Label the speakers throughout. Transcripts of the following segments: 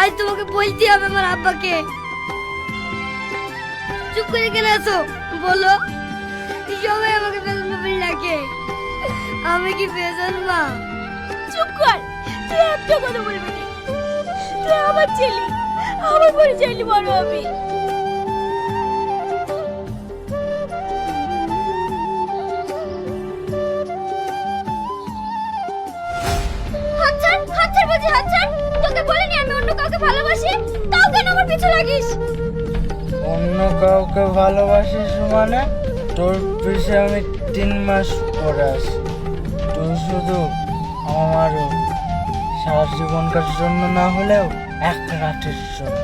Speaker 1: আজ তোমাকে বলতে হবে আমার আব্বাকে। চুপ করে কেন আসো বলো। সবাই আমাকে বেতন বাবুল ডাকে। আমি কি বেতন মা?
Speaker 2: চুপ কর। তুই একটা কথা বলবি তুই আমার ছেলে। আমার পরিচয় বড় হবি লাগিস
Speaker 3: অন্য কাউকে ভালোবাসিস মানে? তোর পিছে আমি তিন মাস পরে আসি তুই শুধু আমার সারা জীবনকার জন্য না হলেও এক রাতের জন্য।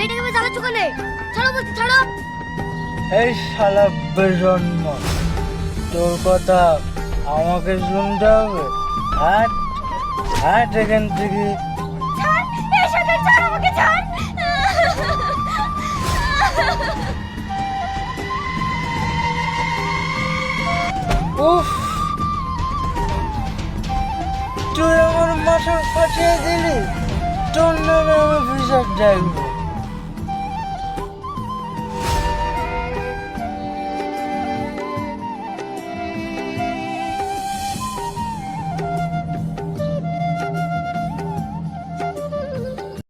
Speaker 1: মেয়েটাকে আমি জ্বালাচ্ছ কেন? ছাড়ো বলছি ছাড়ো।
Speaker 3: এই শালা বেজন্ম তোর কথা আমাকে শুনতে হবে? হাট হাট এখান থেকে। উফ। তুই আমার মাথা ফাটিয়ে দিলি। তোর নামে আমি বিচার ডাকবো